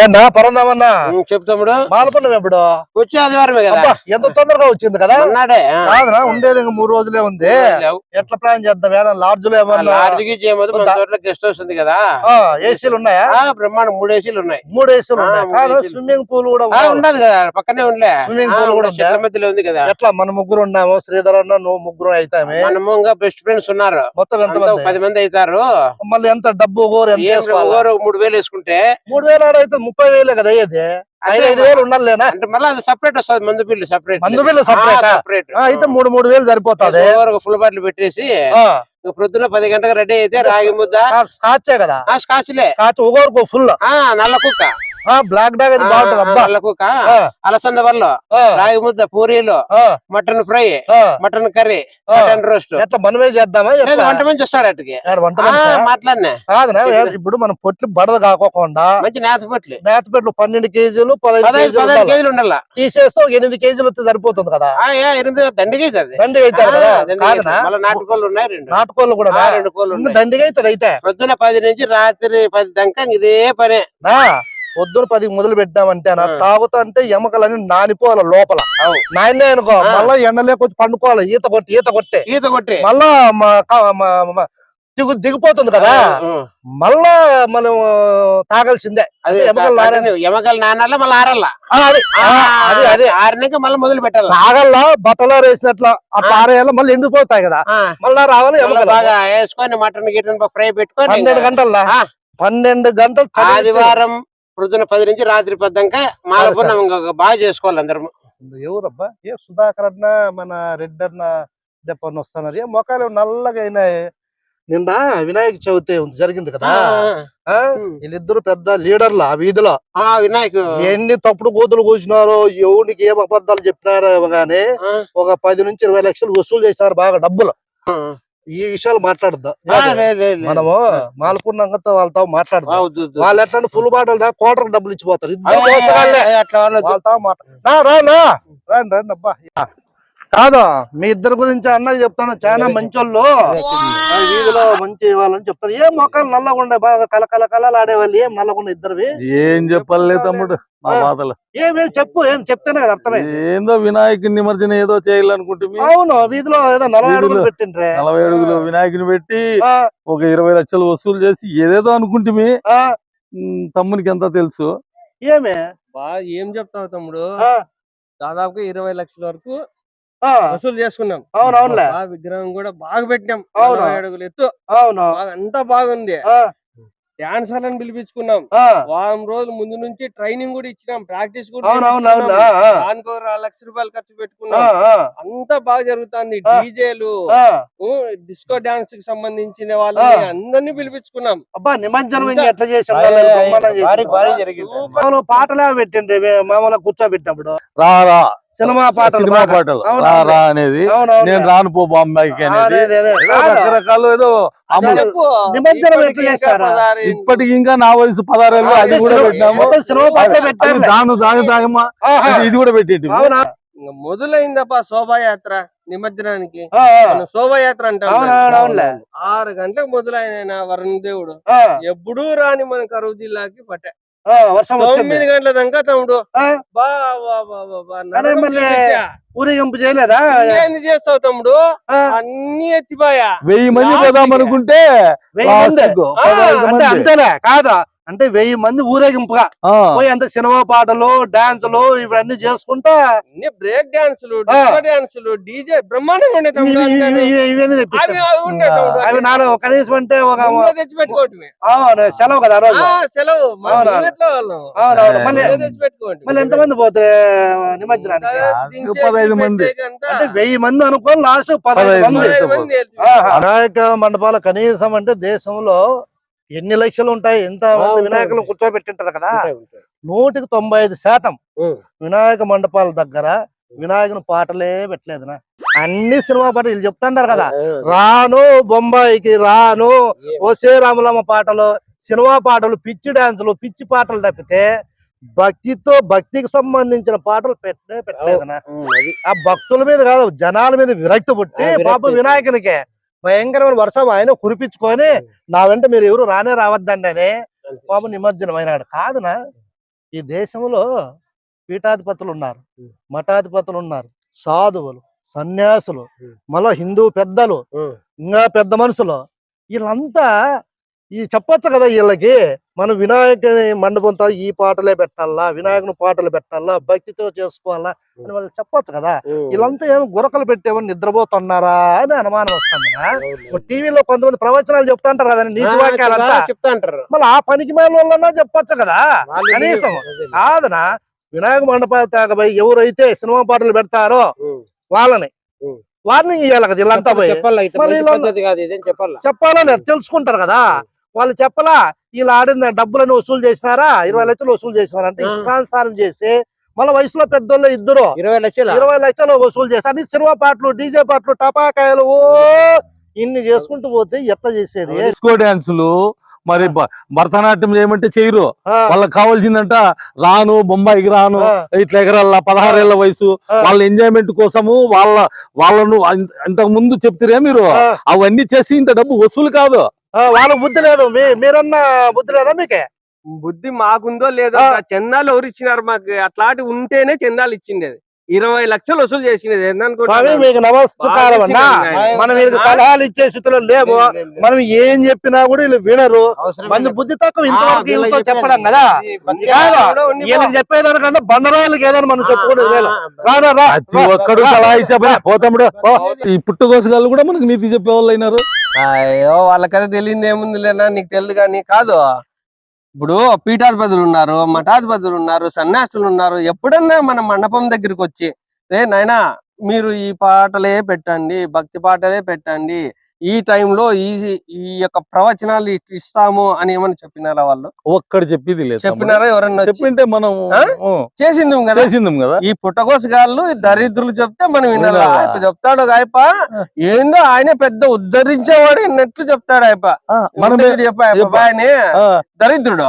ఏనా పరందామన్నా? తమ్ముడు. మాలపల్లం ఎప్పుడు? వచ్చే ఆదివారమే కదా. అబ్బా ఎంత తొందరగా వచ్చింది కదా. కాదురా ఉండేది ఇంక మూడు రోజులే ఉంది. ఎట్లా ప్లాన్ చేద్దాం? ఏమన్నా లాడ్జ్లో ఆ ఏమన్నా? చోట్ల గెస్ట్ హౌస్ ఉంది కదా. ఏసీలు ఉన్నాయా? ఆ బ్రహ్మాండం మూడు ఏసీలు ఉన్నాయి. మూడు ఏసీలు ఉన్నాయి. స్విమ్మింగ్ పూల్ కూడా. ఉండదు కదా పక్కనే ఉండలే స్విమ్మింగ్ పూల్ కూడా మధ్యలో ఉంది? కదా. ఎట్లా? మన ముగ్గురు ఉన్నాము శ్రీధర్ అన్న నువ్వు ముగ్గురు అయితామే. మనము ఇంకా బెస్ట్ ఫ్రెండ్స్ ఉన్నారు. మొత్తం ఎంత మంది? పది మంది అవుతారు. మళ్ళీ ఎంత డబ్బు మూడు వేలు వేసుకుంటే మూడు వేలు ఆడైతే ముప్పై వేలే కదా అయ్యేది? ఐదు ఐదు వేలు ఉండాలేనా అంటే మళ్ళీ అది సపరేట్ వస్తుంది మందు బిల్లు సపరేట్ మందు బిల్లు? సపరేట్ ఆ, అయితే మూడు మూడు వేలు సరిపోతాది. ఫుల్ బాటిల్ పెట్టేసి ప్రొద్దున పది గంటలకు రెడీ అయితే రాగి ముద్ద. స్కాచే కదా. స్కాచ్లే. స్కాచ్ ఒకరికి ఫుల్. ఆ నల్ల కుక్క. బ్లాక్ డాగ్ అది బాగుంటది అలసంద వల్ల రాగి ముద్ద పూరీలు mutton fry. Mutton curry. Mutton roast. మనమే చేద్దామా? వంట మంచి వస్తాడు అటుకి? మాట్లాడినా. ఇప్పుడు మనం పొట్లు బడద కాకోకుండా మంచి నేత పట్లు. నేతపెట్లు పన్నెండు కేజీలు పదహైదు కేజీలు ఉండాలి. తీసేస్తే ఒక ఎనిమిది కేజీలు వస్తే సరిపోతుంది కదా. ఎనిమిది దండిగా అవుతుంది దండిగా అవుతుంది నాటుకోళ్ళు ఉన్నాయి రెండు. నాటుకోళ్ళు కూడా రెండు కోళ్ళు దండిగా అవుతుంది అయితే. పొద్దున పది నుంచి రాత్రి పది దాకా ఇదే పనే. పొద్దున పది మొదలు ఆ. తాగుతా అంటే ఎముకలని నానిపోవాలి లోపల. నాయనే అనుకో. మళ్ళా ఎండలోకి వచ్చి పండుకోవాలి ఈత కొట్టి ఈత కొట్టే. ఈత కొట్టి. మళ్ళా దిగు దిగిపోతుంది కదా. మళ్ళా మనం తాగాల్సిందే. అది ఎముకలు నానాల మళ్ళీ ఆరల్ల అది ఆరినాక మళ్ళీ మొదలు పెట్టాల? తాగల్లా బట్టలో వేసినట్లు ఆ. పారేయాల మళ్ళీ ఎండిపోతాయి కదా. మళ్ళా రావాలి ఎముకలు. బాగా వేసుకొని మటన్ గిటన్ ఫ్రై పెట్టుకొని పన్నెండు గంటల. పన్నెండు గంటలు ఆదివారం పొద్దున పది నుంచి రాత్రి పది దాకా మాలపురం ఇంకా బాగా చేసుకోవాలి అందరం ఎవరబ్బా? ఏ సుధాకర్ అన్న మన రెడ్డి అన్న డెప్పన్న వస్తున్నారు. ఏ మొక్కలు నల్లగా అయినాయి. నిన్న వినాయక చవితి ఉంది- జరిగింది కదా. వీళ్ళిద్దరు పెద్ద లీడర్లు ఆ వీధిలో? ఆ వినాయక్. ఎన్ని తప్పుడు కూతులు కూర్చున్నారో ఎవరికి ఏం అబద్ధాలు చెప్పినారో గానీ ఒక పది నుంచి ఇరవై లక్షలు వసూలు చేశారు బాగా డబ్బులు. ఈ విషయాలు మాట్లాడద్దు. మనము మాలపుర్ణంగతో వాళ్ళతో మాట్లాడదాం. వాళ్ళు ఎట్లా ఫుల్ బాటలు దా? కోటకు డబ్బులు ఇచ్చిపోతారు. రండి రండి అబ్బా. కాదు? మీ ఇద్దరు గురించి అన్నకి చెప్తాను. చాలా మంచోళ్ళు. వీధిలో మంచి వాళ్ళని చెప్తారు. ఏం మొక్కలు నల్లగా ఉండే బాగా కల కల కలలు ఆడేవాళ్ళు? ఏం నల్లగా ఉండే ఇద్దరువి? ఏం చెప్పాలి తమ్ముడు మా. బాధలు. ఏమేం చెప్పు ఏం చెప్తేనే కదా అర్థమైంది. ఏందో వినాయకుని నిమజ్జనం ఏదో చేయాలనుకుంటే అవును వీధిలో ఏదో నలభై అడుగులు. పెట్టిండ్రే. నలభై అడుగులు వినాయకుని పెట్టి ఆ, ఒక ఇరవై లక్షలు వసూలు చేసి ఏదేదో అనుకుంటే ఆ, తమ్మునికి ఎంత తెలుసు? ఏమే? బా ఏం చెప్తావు తమ్ముడు? దాదాపుగా ఇరవై లక్షల వరకు వసూలు చేసుకున్నాం. అవును అవునులే. బా విగ్రహం కూడా బాగా పెట్టినాం. అవును. అడుగులు ఎత్తు. అవును. అంతా బాగుంది. ఆ, డాన్సర్లను పిలిపించుకున్నాం. ఆ, వారం రోజుల ముందు నుంచి ట్రైనింగ్ కూడా ఇచ్చినాం. ప్రాక్టీస్ కూడా అవును అవును అవును చేయించుకున్నాం. ఆ, దానికి లక్ష రూపాయలు ఖర్చు ఆ, పెట్టుకున్నాం. ఆ, అంతా బాగా జరుగుతుంది. ఆ. డీజేలు ఆ. డిస్కో డాన్స్కి సంబంధించిన వాళ్ళని అందరినీ పిలిపించుకున్నాం. అబ్బా నిమజ్జనం ఎట్లా చేసాం వాళ్ళు పాటలే పెట్టిండ్రి. మామూలుగా కూర్చోబెట్టినప్పుడు. రా రా. సినిమా పాటలు సినిమా. పాటలు రా అనేది. నేను రాను పో బాంబాయికి అనేది. రకరకాలు ఏదో ఇప్పటికీ ఇంకా చేస్తారా? పదహారు ఇప్పటికి ఇంకా నా వయసు పదహారేళ్ళు ఆ, అది కూడా పెట్టారులే. దాను దాని దాయమ్మా ఆహా. ఇది- కూడా పెట్టేటి మొదలైందప్ప శోభాయాత్ర నిమజ్జనానికి శోభాయాత్ర అంటాం అవును, దాన్ని. అవును, అవునులే. ఆరు గంటలకు మొదలైన వరుణ దేవుడు ఎప్పుడూ రాని మన కరువు జిల్లాకి పట్ట వర్షం వచ్చింది. తొమ్మిది గంటల దాకా తమ్ముడు. ఊరేగింపు చేయలేదా? ఏంది చేస్తావు తమ్ముడు? ఆ, అన్ని ఎత్తిపోయా. వెయ్యి మంది. పోదాం అనుకుంటే. అంతేలే కాదా? అంటే వెయ్యి మంది ఊరేగింపుగా. పోయి అంత సినిమా పాటలు డాన్సులు ఇవన్నీ చేసుకుంటా అన్ని బ్రేక్ డాన్సులు డాన్సులు డీజే బ్రహ్మాండంగా అవి నాలుగు కనీసం అంటే ఒక సెలవు కదా రోజు. ఆ, సెలవు. మళ్ళీ ఎంతమంది పోతే నిమజ్జనానికి? పదహైదు మంది. అంటే వెయ్యి మంది అనుకో లాస్ట్ పదహైదు మంది. వినాయక మండపాలు కనీసం అంటే దేశంలో ఎన్ని లక్షలు ఉంటాయి ఎంత వినాయకులు. కూర్చోబెట్టింటారు కదా. నూటికి తొంభై ఐదు శాతం. వినాయక మండపాల దగ్గర వినాయకుని పాటలే పెట్టలేదునా అన్ని సినిమా పాటలు వీళ్ళు చెప్తుంటారు కదా రాను బొంబాయికి రాను ఓసే రాములమ్మ పాటలు సినిమా పాటలు పిచ్చి డాన్సులు పిచ్చి పాటలు తప్పితే భక్తితో భక్తికి సంబంధించిన పాటలు పెట్టలేదనా ఉమ్, అది. ఆ భక్తుల మీద కాదు జనాల మీద విరక్తి పుట్టి. పాప వినాయకునికే భయంకరమైన వర్షం ఆయన కురిపించుకొని నా వెంట మీరు ఎవరు రానే రావద్దండి అని పాప నిమజ్జనం అయినాడు. కాదునా? ఈ దేశంలో పీఠాధిపతులు ఉన్నారు. మఠాధిపతులు ఉన్నారు. సాధువులు సన్యాసులు. మళ్ళా హిందూ పెద్దలు. ఇంకా పెద్ద మనుషులు వీళ్ళంతా ఈ చెప్పొచ్చు కదా వీళ్ళకి మనం వినాయకుని మండపంతో ఈ పాటలే పెట్టాలా వినాయకుని పాటలు పెట్టాలా భక్తితో చేసుకోవాలా అని వాళ్ళు చెప్పొచ్చు కదా. వీళ్ళంతా ఏమో గురకలు పెట్టేమని నిద్రపోతున్నారా అని అనుమానం వస్తుంది టీవీలో కొంతమంది ప్రవచనాలు చెప్తుంటారు కదా నీతి వాక్యాలంతా. చెప్తా అంటారు. మళ్ళీ ఆ పనికి మేల వాళ్ళన్నా చెప్పొచ్చు కదా. కనీసం. కాదనా వినాయక మండపాలు తాగబోయి ఎవరైతే సినిమా పాటలు పెడతారో వాళ్ళని. వార్నింగ్ ఇవ్వాలి కదా వీళ్ళంతా పోయి. చెప్పాలా చెప్పాలని తెలుసుకుంటారు కదా. వాళ్ళు చెప్పలా వీళ్ళు ఆడిన డబ్బులను వసూలు చేసినారా? ఇరవై లక్షలు వసూలు చేసినారా? అంటే. ఇష్టానుసారం చేసి మళ్ళీ వయసులో పెద్దోళ్ళు ఇద్దరు ఇరవై లక్షలు? ఇరవై లక్షలు వసూలు చేసి అన్ని సినిమా పాటలు డీజే పాటలు టపాకాయలు ఓ ఇన్ని చేసుకుంటూ పోతే ఎట్లా చేసేది? డిస్కో డాన్సులు మరి భరతనాట్యం చేయమంటే చేయరు. వాళ్ళకి కావాల్సిందంట రాను బొంబాయికి రాను ఇట్లా ఎగరాల పదహారేళ్ళ వయసు. వాళ్ళ ఎంజాయ్మెంట్ కోసము వాళ్ళ వాళ్ళను ఇంతకు ముందు చెప్తారే మీరు? అవన్నీ చేసి ఇంత డబ్బు వసూలు కాదు. వాళ్ళకి బుద్ధి లేదు. మీ మీరన్నా బుద్ధి లేదా మీకే? బుద్ధి మాకుందో లేదో చందాలు ఎవరు ఇచ్చినారు మాకు? అట్లాంటి ఉంటేనే చందాలు ఇచ్చిండేది. ఇరవై లక్షలు వసూలు చేసినది? మీకు నమస్కారం అన్నా. మనం వీళ్ళకి? సలహాలు ఇచ్చే స్థితిలో లేము మనం ఏం చెప్పినా కూడా వీళ్ళు వినరు. మంది. బుద్ధి తక్కువ ఇంతవరకు వీళ్ళతో. చెప్పడం. కదా. వీళ్ళకి చెప్పేదానికంటే బండరాళ్ళకి ఏదైనా మనం ప్రతి ఒక్కడు సలహా ఇచ్చా పోతాముడు. ఈ పుట్టుకోసగాళ్ళు కూడా మనకు నీతి చెప్పే వాళ్ళు అయినారు. అయ్యో వాళ్ళకైతే తెలియదు ఏముంది లేనా నీకు తెలియదు కానీ కాదు. ఇప్పుడు పీఠాధిపతులు ఉన్నారు మఠాధిపతులు ఉన్నారు సన్యాసులు ఉన్నారు. ఎప్పుడన్నా మన మండపం దగ్గరికి వచ్చి రే నాయనా మీరు ఈ పాటలే పెట్టండి భక్తి పాటలే పెట్టండి ఈ టైంలో ఈ ఈ యొక్క ప్రవచనాలు ఇస్తాము అని ఏమని చెప్పినారా వాళ్ళు? ఒక్కడు చెప్పేది లేదు. చెప్పినారా ఎవరన్నా? చెప్పింటే మనం చేసింది కదా? చేసిందాం కదా? ఈ పుట్టగోసగాళ్ళు ఈ దరిద్రులు చెప్తే మనం వినాలా? చెప్తాడు గాయప ఏందో ఆయన పెద్ద ఉద్ధరించేవాడు అన్నట్లు చెప్తాడు ఆయప్ప ఆ, మనమే చెప్ప చెప్ప. ఆయనే ఆ, దరిద్రుడు?